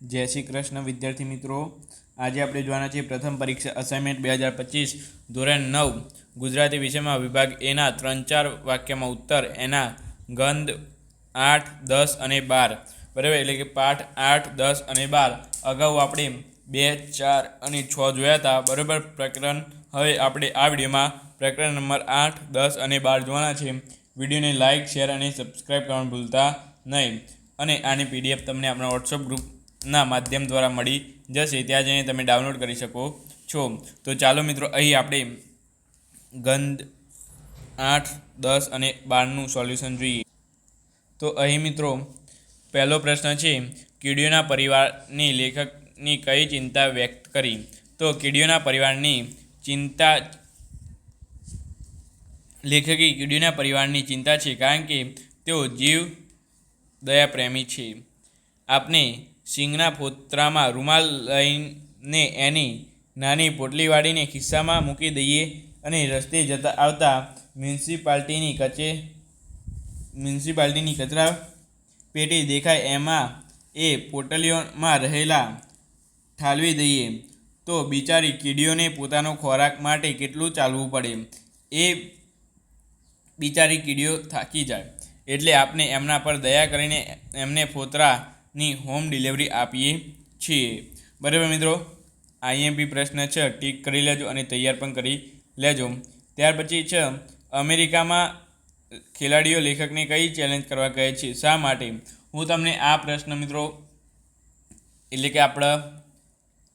જય શ્રી કૃષ્ણ, વિદ્યાર્થી મિત્રો. આજે આપણે જોવાના છીએ પ્રથમ પરીક્ષા અસાઇનમેન્ટ બે હજાર પચીસ, ધોરણ નવ, ગુજરાતી વિષયમાં વિભાગ એના ત્રણ ચાર વાક્યમાં ઉત્તર એના ગંધ આઠ, દસ અને બાર. બરાબર? એટલે કે પાઠ આઠ, દસ અને બાર. અગાઉ આપણે બે, ચાર અને છ જોયા હતા. બરાબર? પ્રકરણ હવે આપણે આ વિડીયોમાં પ્રકરણ નંબર આઠ, દસ અને બાર જોવાના છે. વિડીયોને લાઇક શેર અને સબસ્ક્રાઈબ કરવાનું ભૂલતા નહીં. અને આની પીડીએફ તમને આપણા વોટ્સઅપ ગ્રુપના માધ્યમ દ્વારા મળી જશે. ત્યાં જઈને તમે ડાઉનલોડ કરી શકો છો. તો ચાલો મિત્રો, અહીં આપણે ગંધ આઠ, દસ અને બારનું સોલ્યુશન જોઈએ. તો અહીં મિત્રો, પહેલો પ્રશ્ન છે, કીડીઓના પરિવારની લેખકની કઈ ચિંતા વ્યક્ત કરી? તો કીડીઓના પરિવારની ચિંતા લેખકે કીડીઓના પરિવારની ચિંતા છે, કારણ કે તેઓ જીવ દયા પ્રેમી છે. આપણે સિંગના ફોતરામાં રૂમાલ લઈને એની નાની પોટલી વાળીને ખિસ્સામાં મૂકી દઈએ અને રસ્તે જતા આવતા મ્યુનિસિપાલિટીની કચે મ્યુનિસિપાલિટીની કચરા પેટી દેખાય એમાં એ પોટલીઓમાં રહેલા ઠાલવી દઈએ તો બિચારી કીડીઓને પોતાનો ખોરાક માટે કેટલું ચાલવું પડે? એ બિચારી કીડીઓ થાકી જાય. એટલે આપણે એમના પર દયા કરીને એમને ફોતરાની હોમ ડિલિવરી આપીએ છીએ. બરાબર મિત્રો? આઈએમપી પ્રશ્ન છે, ટીક કરી લેજો અને તૈયાર પણ કરી લેજો. ત્યાર પછી છે, અમેરિકામાં ખેલાડીઓ લેખકને કઈ ચેલેન્જ કરવા કહે છે? શા માટે? હું તમને આ પ્રશ્ન મિત્રો, એટલે કે આપણા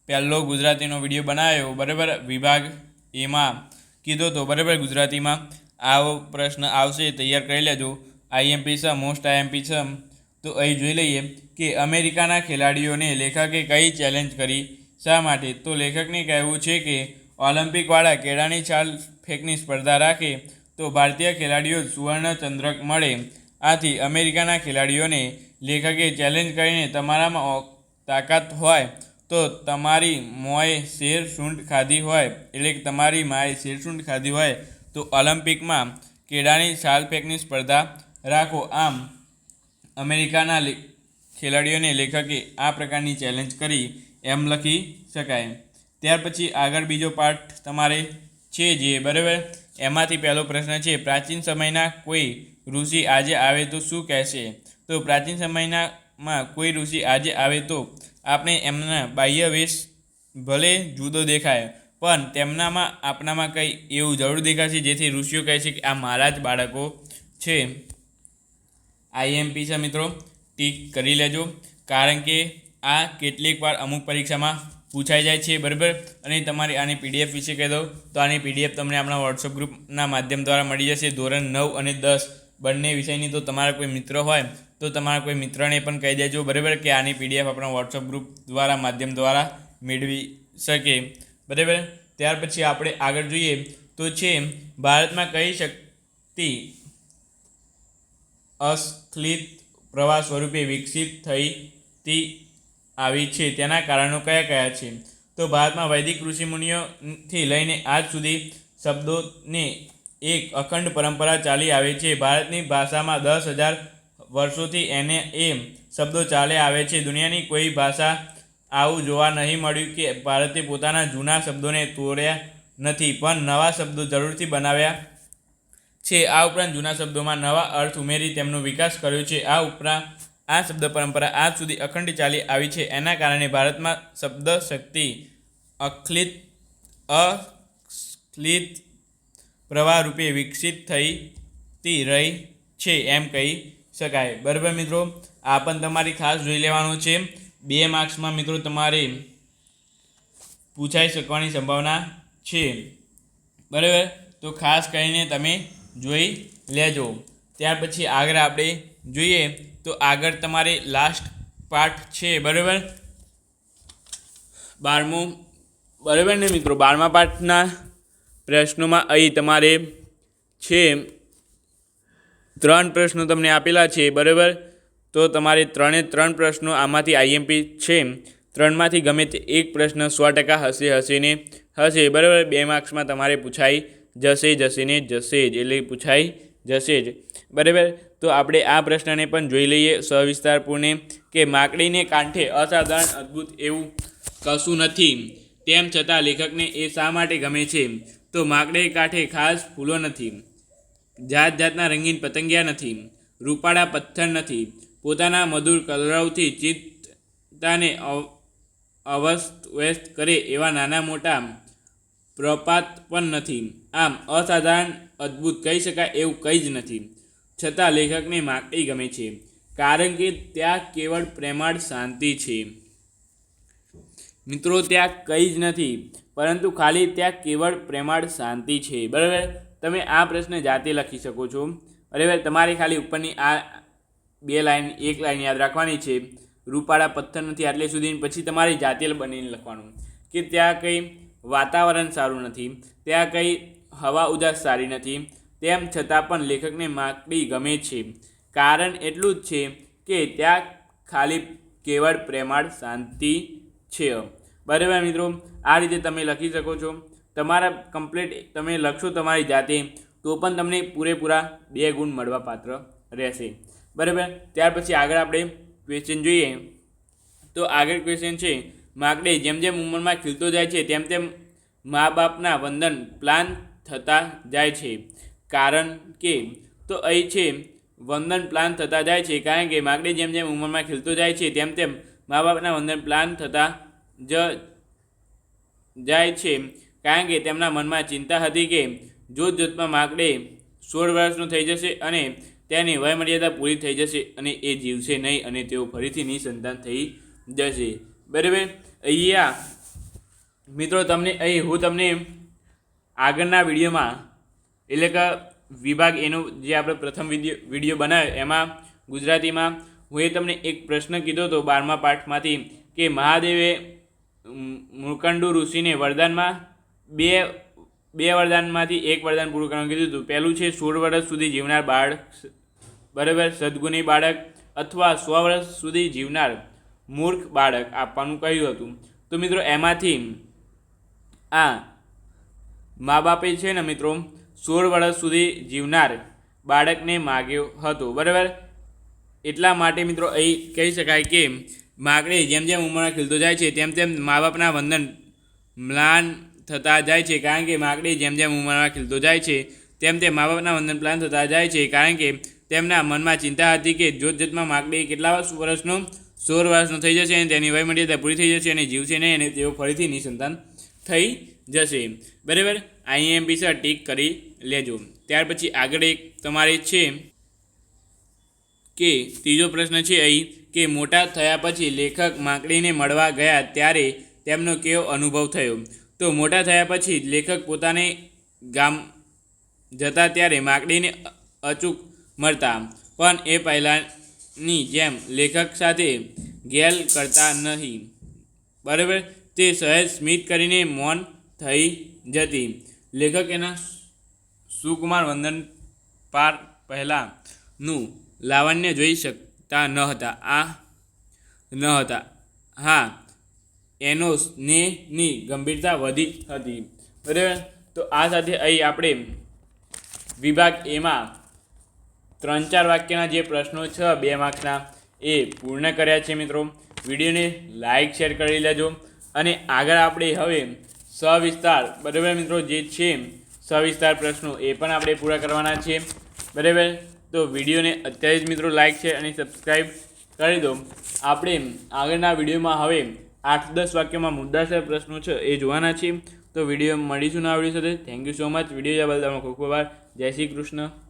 પહેલો ગુજરાતીનો વીડિયો બનાવ્યો, બરાબર? વિભાગ એમાં કીધો તો, બરાબર? ગુજરાતીમાં આવો પ્રશ્ન આવશે, તૈયાર કરી લેજો. આઈએમપી છે મોસ્ટ આઈએમપી છે. તો અહીં જોઈ લઈએ કે અમેરિકાના ખેલાડીઓને લેખકે કઈ ચેલેન્જ કરી? શા માટે? તો લેખકને કહેવું છે કે ઓલિમ્પિકવાળા કેળાની છાલ ફેંકની સ્પર્ધા રાખે તો ભારતીય ખેલાડીઓ સુવર્ણ ચંદ્રક મળે. આથી અમેરિકાના ખેલાડીઓને લેખકે ચેલેન્જ કરીને તમારામાં તાકાત હોય તો તમારી મોએ શેર સૂંઢ ખાધી હોય, એટલે કે તમારી માએ શેર સૂંઢ ખાધી હોય, તો ઓલિમ્પિકમાં કેળાની છાલ ફેંકની સ્પર્ધા રાખો. આમ અમેરિકાના ખેલાડીઓને લેખકે આ પ્રકારની ચેલેન્જ કરી એમ લખી શકાય. ત્યાર પછી આગળ બીજો પાઠ તમારે છે જે, બરાબર? એમાંથી પહેલો પ્રશ્ન છે, પ્રાચીન સમયના કોઈ ઋષિ આજે આવે તો શું કહેશે? તો પ્રાચીન સમયનામાં કોઈ ઋષિ આજે આવે તો આપણે એમના બાહ્ય વેશ ભલે જુદો દેખાય, પણ તેમનામાં આપણામાં કંઈ એવું જરૂર દેખાશે જેથી ઋષિઓ કહે છે કે આ મારા જ બાળકો છે. આઈએમપી છે મિત્રો. ટીક કરી લેજો. કારણ કે આ કેટલીક વાર અમુક પરીક્ષામાં પૂછાઈ જાય છે, બરાબર? અને તમારી આની પીડીએફ વિશે કહી દઉં, તો આની પીડીએફ તમને આપણા વોટ્સઅપ ગ્રુપના માધ્યમ દ્વારા મળી જશે. ધોરણ નવ અને દસ બંને વિષયની તો તમારા કોઈ મિત્ર હોય, તો તમારા કોઈ મિત્રને પણ કહી દેજો, બરાબર? કે આની પીડીએફ આપણા વોટ્સઅપ ગ્રુપ દ્વારા, માધ્યમ દ્વારા મેળવી શકે, બરાબર? ત્યાર પછી આપણે આગળ જોઈએ તો છે, ભારતમાં કઈ શક્તિ અસ્ખલિત પ્રવાહ સ્વરૂપે વિકસિત થઈ આવી છે. તેના કારણો કયા કયા છે? તો ભારતમાં વૈદિક ઋષિમુનિઓથી લઈને આજ સુધી શબ્દોને એક અખંડ પરંપરા ચાલી આવે છે. ભારતની ભાષામાં દસ હજાર વર્ષોથી એને એ શબ્દો ચાલે આવે છે. દુનિયાની કોઈ ભાષા આવું જોવા નહીં મળ્યું કે ભારતે પોતાના જૂના શબ્દોને તોડ્યા નથી. પણ નવા શબ્દો જરૂરથી બનાવ્યા છે. આ ઉપરાંત જૂના શબ્દોમાં નવા અર્થ ઉમેરી તેમનો વિકાસ કર્યો છે. આ ઉપરાંત આ શબ્દ પરંપરા આજ સુધી અખંડ ચાલી આવી છે. એના કારણે ભારતમાં શબ્દ શક્તિ અખલિત અસ્ખલિત પ્રવાહ રૂપે વિકસિત થઈતી રહી છે એમ કહી શકાય. બરાબર મિત્રો, આ પણ તમારી ખાસ જોઈ લેવાનું છે. બે માર્ક્સમાં મિત્રો તમારે પૂછાઈ શકવાની સંભાવના છે. બરાબર? તો ખાસ કરીને તમે જોઈ લેજો. ત્યાર પછી આગળ આપણે જોઈએ તો આગળ તમારે લાસ્ટ પાર્ટ છે, બરાબર? બારમું, બરાબર ને મિત્રો? બારમા પાઠના પ્રશ્નોમાં અહીં તમારે છે, ત્રણ પ્રશ્નો તમને આપેલા છે, બરાબર? તો તમારે ત્રણે ત્રણ પ્રશ્નો આમાંથી આઈએમપી છે. ત્રણમાંથી ગમે તે એક પ્રશ્ન સો ટકા હશે હશે ને હશે, બરાબર? બે માર્ક્સમાં તમારે પૂછાઈ જશે જશેને જશે જ એટલે પૂછાઈ જશે જ. બરાબર? તો આપણે આ પ્રશ્નને પણ જોઈ લઈએ સવિસ્તારપૂર્ણે કે માકડીને કાંઠે અસાધારણ અદ્ભુત એવું કશું નથી. તેમ છતાં લેખકને એ શા માટે ગમે છે? તો માકડે કાંઠે ખાસ ફૂલો નથી. જાત જાતના રંગીન પતંગિયા નથી. રૂપાળા પથ્થર નથી. પોતાના મધુર કલરવથી ચિત્તાને અવ- અવસ્ત વ્યસ્ત કરે એવા નાના મોટા પ્રપાત પણ નથી. આમ અસાધારણ, અદ્ભુત કહી શકાય એવું કંઈ જ નથી. છતાં લેખકને માકડી ગમે છે, કારણ કે ત્યાં કેવળ પ્રેમાળ શાંતિ છે. મિત્રો, ત્યાં કંઈ જ નથી, પરંતુ ખાલી ત્યાં કેવળ પ્રેમાળ શાંતિ છે. બરાબર? તમે આ પ્રશ્ન જાતે લખી શકો છો. બરાબર? તમારે ખાલી ઉપરની આ બે લાઈન, એક લાઈન યાદ રાખવાની છે. રૂપાળા પથ્થર નથી, આટલે સુધી પછી તમારે જાતે બનીને લખવાનું. કે ત્યાં કંઈ વાતાવરણ સારું નથી, ત્યાં કંઈ હવા ઉદાસ સારી નથી, તેમ છતાં પણ લેખકને માકડી ગમે છે. કારણ એટલું જ છે કે ત્યાં ખાલી કેવળ પ્રેમાળ શાંતિ છે. બરાબર મિત્રો, આ રીતે તમે લખી શકો છો. તમારા કમ્પ્લીટ, તમે લખશો તમારી જાતે, તો પણ તમને પૂરેપૂરા બે ગુણ મળવા પાત્ર રહેશે. બરાબર? ત્યાર પછી આગળ આપણે ક્વેશ્ચન જોઈએ. તો આગળ ક્વેશ્ચન છે માકડે જેમ જેમ ઉંમરમાં ખીલતો જાય છે, તેમ તેમ મા બાપના વંદન પ્લાન થતા જાય છે. કારણ કે, તો અહીં છે, વંદન પ્લાન થતા જાય છે. કારણ કે માગડે જેમ જેમ ઉંમરમાં ખીલતો જાય છે, તેમ તેમ મા બાપના વંદન પ્લાન થતા જ જાય છે. કારણ કે, તેમના મનમાં ચિંતા હતી કે જોત જોતમાં માગડે સોળ વર્ષનો થઈ જશે અને તેની વયમર્યાદા પૂરી થઈ જશે અને એ જીવશે નહીં અને તેઓ ફરીથી નિસંતાન થઈ જશે. બરાબર? અહીંયા, મિત્રો, તમને, અહીં હું તમને આગળના વિડીયોમાં, એટલે કે વિભાગ એનો જે આપણે પ્રથમ વીડિયો વીડિયો બનાવ્યો, એમાં ગુજરાતીમાં હું એ તમને એક પ્રશ્ન કીધો હતો બારમા પાઠમાંથી કે મહાદેવે મ- ઋષિને વરદાનમાં બે બે વરદાનમાંથી એક વરદાન પૂરું કરવાનું કીધું હતું. પહેલું છે, સોળ વર્ષ સુધી જીવનાર બાળક, બરાબર સદગુણી બાળક અથવા સો વર્ષ સુધી જીવનાર મૂર્ખ બાળક આપવાનું કહ્યું હતું. તો મિત્રો એમાંથી આ મા બાપે છે ને મિત્રો સોળ વર્ષ સુધી જીવનાર બાળકને માગ્યો હતો. બરાબર? એટલા માટે મિત્રો અહીં કહી શકાય કે માગણી જેમ જેમ ઉંમરમાં ખીલતો જાય છે, તેમ તેમ મા બાપના વંદન મ્લાન થતા જાય છે, કારણ કે માગણી જેમ જેમ ઉંમરમાં ખીલતો જાય છે, તેમ તેમ મા બાપના વંદન પ્લાન થતા જાય છે, કારણ કે તેમના મનમાં ચિંતા હતી કે જોત જોતમાં માકડી કેટલા વર્ષનો સોળ વર્ષનો થઈ જશે અને તેની વયમર્યાદા પૂરી થઈ જશે અને જીવશે નહીં અને તેઓ ફરીથી નિસંતાન થઈ જશે. બરાબર? આઈએમપી સર ટીક કરી લેજો. ત્યાર પછી આગળ એક તમારે છે કે, ત્રીજો પ્રશ્ન છે અહીં કે મોટા થયા પછી લેખક માકડીને મળવા ગયા ત્યારે તેમનો કેવો અનુભવ થયો? તો મોટા થયા પછી લેખક પોતાને ગામ જતા ત્યારે માકડીને અચૂક મળતા. પણ એ પહેલાંની જેમ લેખક સાથે ગેલ કરતા નહીં. બરાબર? તે સહેજ સ્મિત કરીને મૌન થઈ જતી. લેખક એના સુકુમાર વંદન પાર પહેલાંનું લાવણ્ય જોઈ શકતા ન હતા. આ ન હતા. હા, એનો સ્નેહની ગંભીરતા વધી હતી. બરાબર? તો આ સાથે અહીં આપણે વિભાગ એમાં ત્રણ ચાર વાક્યના જે પ્રશ્નો છે, બે માર્ક્સના, એ પૂર્ણ કર્યા છે મિત્રો. વિડીયોને લાઇક શેર કરી લેજો. અને આગળ આપણે હવે સવિસ્તાર, બરાબર મિત્રો, જે છે સવિસ્તાર પ્રશ્નો એ પણ આપણે પૂરા કરવાના છે. બરાબર? તો વિડીયોને અત્યારે જ મિત્રો લાઇક છે અને સબસ્ક્રાઈબ કરી દો. આપણે આગળના વિડીયોમાં હવે આઠ દસ વાક્યમાં મુદ્દાસર પ્રશ્નો છે એ જોવાના છે. તો વીડિયો મળીશું ના વીડિયો સાથે. Thank you so much video જોવા બદલ તમારો ખૂબ ખૂબ આભાર. જય શ્રી કૃષ્ણ.